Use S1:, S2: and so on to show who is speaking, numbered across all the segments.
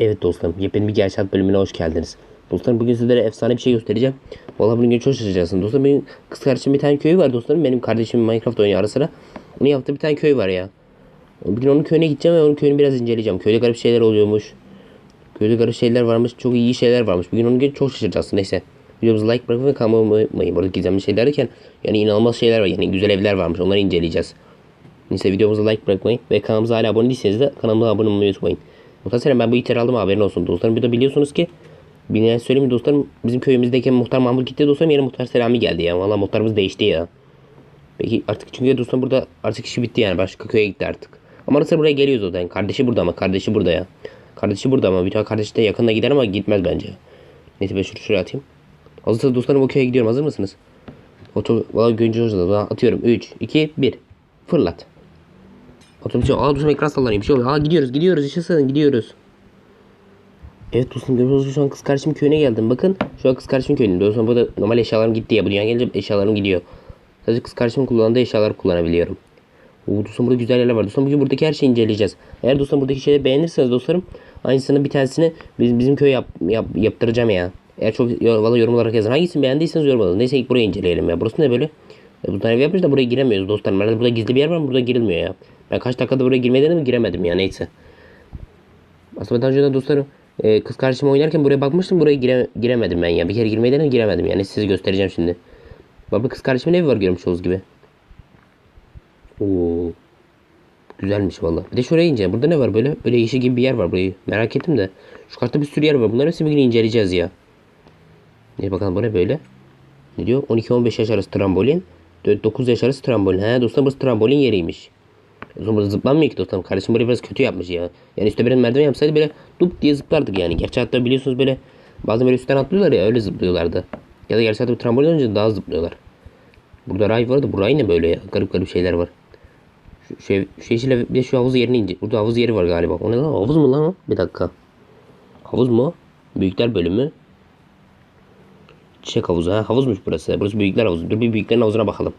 S1: Evet dostlarım, yepyeni bir gerçek bölümüne hoş geldiniz. Dostlarım bugün sizlere efsane bir şey göstereceğim. Vallahi bugün çok şaşıracaksınız. Dostlarım benim kız kardeşim bir tane köyü var dostlarım. Benim kardeşim Minecraft oynuyor ara sıra. Onun yaptığı bir tane köy var ya. Bugün onun köyüne gideceğim ve onun köyünü biraz inceleyeceğim. Köyde garip şeyler oluyormuş. Köyde garip şeyler varmış. Çok iyi şeyler varmış. Bugün onu çok şaşıracaksın. Neyse. Videomuzu like bırakın ve kanalıma abone. Burada gizemli şeyler derken yani inanılmaz şeyler var. Yani güzel evler varmış. Onları inceleyeceğiz. Neyse videomuza like bırakmayı ve kanalımıza hala abone değilseniz de kanalımıza abone olmayı unutmayın. Muhtemelen ben bu iteri aldım haberin olsun dostlarım. Bir de biliyorsunuz ki Bilmeyen söyleyeyim dostlarım bizim köyümüzdeki muhtar Mahmut gitti dostlarım yeni muhtar Selami geldi ya. Valla muhtarımız değişti ya. Peki artık çünkü dostlarım burada artık işi bitti yani başka köye gitti artık. Ama arası buraya geliyor zaten. Kardeşi burada ama kardeşi burada ya. Kardeşi burada ama bir tane kardeşi de yakında gider ama gitmez bence. Neyse ben şuraya atayım. Hazırsanız dostlarım o köye gidiyorum hazır mısınız? Oto, valla güncel hızla atıyorum. 3, 2, 1. Fırlat. Otobüs Aa dostum ekran sallanıyor bir şey oluyor. Aa gidiyoruz gidiyoruz yaşasın gidiyoruz. Evet dostum görüyorsunuz şu an kız kardeşimin köyüne geldim. Bakın şu an kız kardeşimin köyünde. Dostum burada normal eşyalarım gitti ya. Bu dünya gelince eşyalarım gidiyor. Sadece kız kardeşimin kullandığı eşyaları kullanabiliyorum. Oo dostum burada güzel yerler var. Dostum bugün buradaki her şeyi inceleyeceğiz. Eğer dostum buradaki şeyleri beğenirseniz dostlarım aynısını bir tanesini bizim, bizim köye yap, yap, yaptıracağım ya. Eğer çok valla yorum olarak yazın. Hangisini beğendiyseniz yorum alın. Neyse ilk burayı inceleyelim ya. Burası ne böyle? E, bu tane ev yapmış da buraya giremiyoruz dostlarım. Herhalde burada gizli bir yer var mı? Burada girilmiyor ya. Ben kaç dakikada buraya girmeyi denedim giremedim ya neyse. Aslında daha önce de dostlarım e, kız kardeşim oynarken buraya bakmıştım. Buraya gire, giremedim ben ya. Bir kere girmeyi denedim giremedim yani. Size göstereceğim şimdi. Baba kız kardeşimin evi var görmüş olduğunuz gibi. Oo. Güzelmiş valla. Bir de şuraya ince. Burada ne var böyle? Böyle yeşil gibi bir yer var burayı. Merak ettim de. Şu kartta bir sürü yer var. Bunları hepsini bir gün inceleyeceğiz ya. Ne bakalım bu ne böyle? Ne diyor? 12-15 yaş arası trambolin. 9 yaş arası trambolin. He dostum burası trambolin yeriymiş. Burada zıplanmıyor ki dostum. Kardeşim burayı biraz kötü yapmış ya. Yani üstte bir merdiven yapsaydı böyle dup diye zıplardık yani. Gerçi hatta biliyorsunuz böyle bazen böyle üstten atlıyorlar ya öyle zıplıyorlardı. Ya da gerçi hatta trambolin önce daha zıplıyorlar. Burada ray var da bu ray ne böyle ya? Garip garip şeyler var. Şu, şey, şu yeşil bir de şu havuz yerini ince. Burada havuz yeri var galiba. O ne lan? Havuz mu lan? Bir dakika. Havuz mu? Büyükler bölümü. Çiçek havuzu ha. Havuzmuş burası. Burası büyükler havuzu. Dur bir büyüklerin havuzuna bakalım.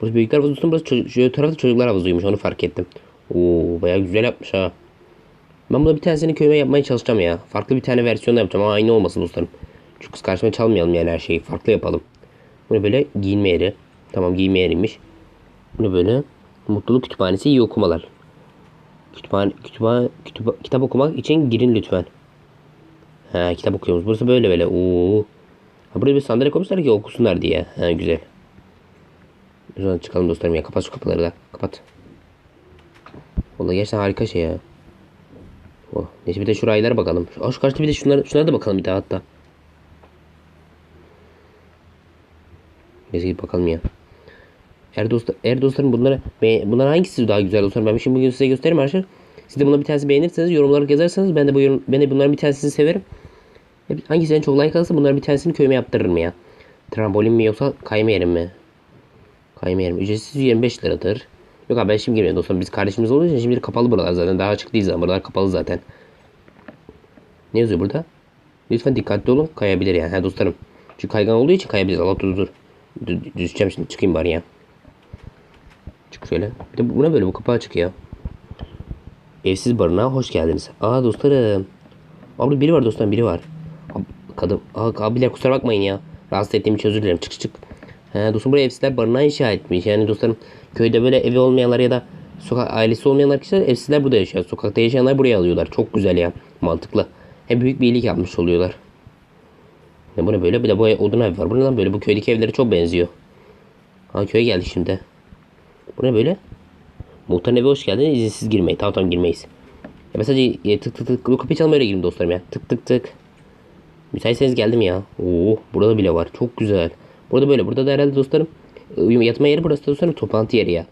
S1: Burası büyükler havuzu. Burası çocuk, şu tarafta çocuklar havuzuymuş. Onu fark ettim. Oo bayağı güzel yapmış ha. Ben burada bir tanesini köyüme yapmaya çalışacağım ya. Farklı bir tane versiyonda yapacağım ama aynı olmasın dostlarım. Çünkü kız karşıma çalmayalım yani her şeyi. Farklı yapalım. Bu ne böyle? Giyinme yeri. Tamam giyinme yeriymiş. Bu ne böyle? Mutluluk kütüphanesi iyi okumalar. Kütüphane, kütüphane, kütüpha- kitap okumak için girin lütfen. Ha kitap okuyoruz. Burası böyle böyle. Oo. Ha buraya bir sandalye koymuşlar ki okusunlar diye. Ha güzel. Zaman çıkalım dostlarım ya. Kapat şu kapıları da. Kapat. Vallahi gerçekten harika şey ya. Oh. Neyse bir de şu raylara bakalım. Şu, şu karşıda bir de şunlara, şunlara da bakalım bir daha hatta. Neyse gidip bakalım ya. Eğer, dost, eğer dostlarım bunlara bunlar hangisi daha güzel dostlarım ben şimdi bugün size göstereyim arkadaşlar. Siz de buna bir tanesi beğenirseniz yorumlara yazarsanız ben de bu yorum, ben de bunların bir tanesini severim. Hangisi en çok like alırsa bunların bir tanesini köyüme yaptırırım ya. Trambolin mi yoksa kayma yerim mi? Kayma. Ücretsiz 25 liradır. Yok abi ben şimdi girmiyorum dostlarım. Biz kardeşimiz olduğu için şimdi kapalı buralar zaten. Daha açık değil zaten. Buralar kapalı zaten. Ne yazıyor burada? Lütfen dikkatli olun. Kayabilir yani. Ha dostlarım. Çünkü kaygan olduğu için kayabilir. Allah dur dur. Dü- Düşeceğim şimdi. Çıkayım bari ya. Çık şöyle. Bir de bu ne böyle? Bu kapağı açık ya. Evsiz barınağa hoş geldiniz. Aa dostlarım. Abi biri var dostlarım biri var. Ab- Kadın. Aa abiler kusura bakmayın ya. Rahatsız ettiğim için dilerim. Çık, çık. He dostum buraya evsizler barınağı inşa etmiş. Yani dostlarım köyde böyle evi olmayanlar ya da sokak ailesi olmayanlar kişiler evsizler burada yaşıyor. Sokakta yaşayanlar buraya alıyorlar. Çok güzel ya. Mantıklı. Hem büyük bir iyilik yapmış oluyorlar. Ne bu ne böyle? Bir de bu odun ev var. Bu ne böyle? Bu köydeki evlere çok benziyor. Ha köye geldik şimdi. Bu ne böyle? Muhtarın eve hoş geldiniz. İzinsiz girmeyin. Tamam tamam girmeyiz. Ya mesela e, tık tık tık. Bu kapıyı çalma öyle girin dostlarım ya. Tık tık tık. Müsaitseniz geldim ya. Oo, burada bile var. Çok güzel. Burada böyle. Burada da herhalde dostlarım uyum yatma yeri burası da dostlarım toplantı yeri ya.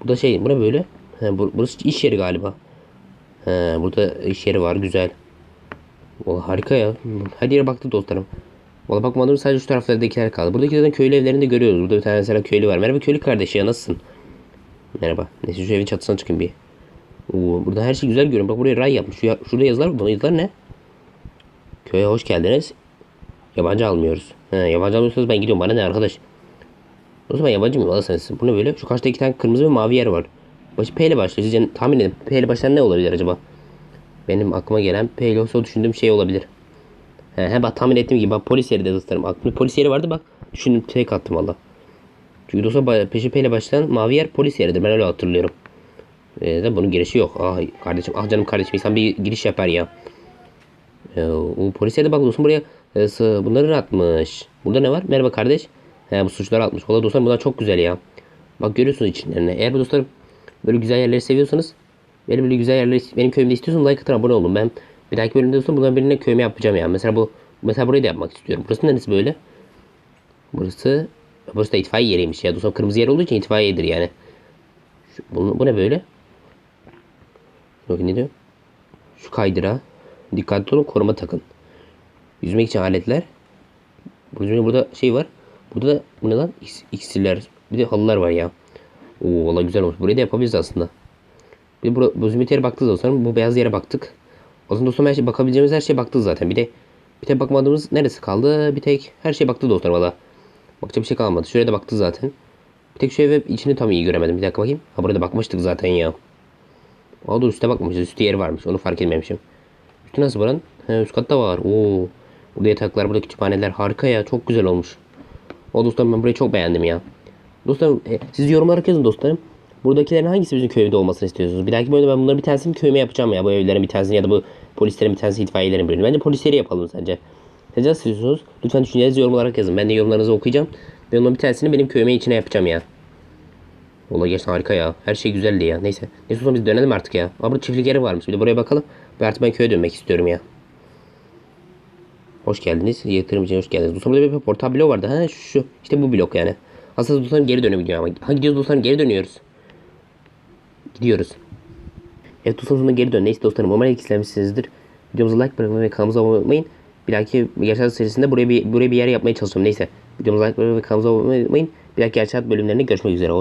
S1: Burada şey. Bura böyle. He, bu- burası iş yeri galiba. He, burada iş yeri var. Güzel. Vallahi harika ya. Her yere baktık dostlarım. Valla bakmadım sadece şu taraflardakiler kaldı. Buradaki zaten köylü evlerini de görüyoruz. Burada bir tane mesela köylü var. Merhaba köylü kardeş ya nasılsın? Merhaba. Neyse şu evin çatısına çıkayım bir. Oo, burada her şey güzel görünüyor. Bak buraya ray yapmış. Şu ya- şurada yazılar var. Yazılar ne? Köye hoş geldiniz. Yabancı almıyoruz. He, yabancı almıyorsanız ben gidiyorum. Bana ne arkadaş? O zaman yabancı mıyım? Sensin. Bu ne böyle? Şu karşıda iki tane kırmızı ve mavi yer var. Başı P ile başlıyor. Sizce tahmin edin. P ile başlayan ne olabilir acaba? benim aklıma gelen Peylos'u düşündüğüm şey olabilir. He, he bak tahmin ettiğim gibi bak polis yeri de dostlarım. Aklımda polis yeri vardı bak. Düşündüm tek attım valla. Çünkü ba- peşi peyle başlayan mavi yer polis yeridir. Ben öyle hatırlıyorum. Ee, de bunun girişi yok. Ah kardeşim ah canım kardeşim insan bir giriş yapar ya. Ee, o polis yeri de bak dostum buraya e, sı- bunları atmış. Burada ne var? Merhaba kardeş. He, bu suçları atmış. Valla dostlar bunlar çok güzel ya. Bak görüyorsunuz içlerine. Eğer dostlarım böyle güzel yerleri seviyorsanız benim böyle güzel yerleri benim köyümde istiyorsanız like atın abone olun. Ben bir dahaki bölümde dostum bunların birine köyüme yapacağım ya. Mesela bu mesela burayı da yapmak istiyorum. Burası neresi böyle? Burası burası da itfaiye yeriymiş ya. Dostum kırmızı yer olduğu için itfaiyedir yani. Şu, bu, bu ne böyle? Bakın ne diyor? Şu kaydıra. Dikkatli olun koruma takın. Yüzmek için aletler. Burada, burada şey var. Burada da bu ne lan? İks- İksirler. Bir de halılar var ya. Oo valla güzel olmuş. Burayı da yapabiliriz aslında. Bir de bu zümrüt baktık dostlarım. Bu beyaz yere baktık. O zaman dostlarım her şey bakabileceğimiz her şeye baktık zaten. Bir de bir tek bakmadığımız neresi kaldı? Bir tek her şeye baktık dostlarım valla. Bakacak bir şey kalmadı. Şuraya da baktık zaten. Bir tek şu eve içini tam iyi göremedim. Bir dakika bakayım. Ha burada bakmıştık zaten ya. Aa dur üstte bakmamışız. Üstte yer varmış. Onu fark etmemişim. Üstü nasıl buranın? He, üst katta var. Oo. Burada yataklar, burada kütüphaneler. Harika ya. Çok güzel olmuş. O dostlarım ben burayı çok beğendim ya. Dostlarım e, siz yorumlara yazın dostlarım. Buradakilerin hangisi bizim köyde olmasını istiyorsunuz? Bir dahaki bölümde ben bunların bir tanesini köyüme yapacağım ya. Bu evlerin bir tanesini ya da bu polislerin bir tanesi itfaiyelerin birini. Bence polisleri yapalım sence. Siz nasıl istiyorsunuz? Lütfen düşüncelerinizi yorum olarak yazın. Ben de yorumlarınızı okuyacağım. Ve onların bir tanesini benim köyüme içine yapacağım ya. Valla gerçekten harika ya. Her şey güzeldi ya. Neyse. Neyse o zaman biz dönelim artık ya. Aa burada çiftlik yeri varmış. Bir de buraya bakalım. Ve artık ben köye dönmek istiyorum ya. Hoş geldiniz. Yatırım için hoş geldiniz. Dostlarım burada bir portal blok vardı. Ha şu, şu. İşte bu blok yani. Aslında dostlarım geri dönüp gidiyor ama. Ha gidiyoruz dostlarım geri dönüyoruz. Gidiyoruz. Evet dostlarım sonunda geri dön. Neyse dostlarım umarım ilk istemişsinizdir. Videomuza like bırakmayı ve kanalımıza abone olmayın. Bir dahaki Gerçek serisinde buraya bir, buraya bir yer yapmaya çalışacağım. Neyse. Videomuza like bırakmayı ve kanalımıza abone olmayı. Bir dahaki Gerçek bölümlerinde görüşmek üzere. Hoş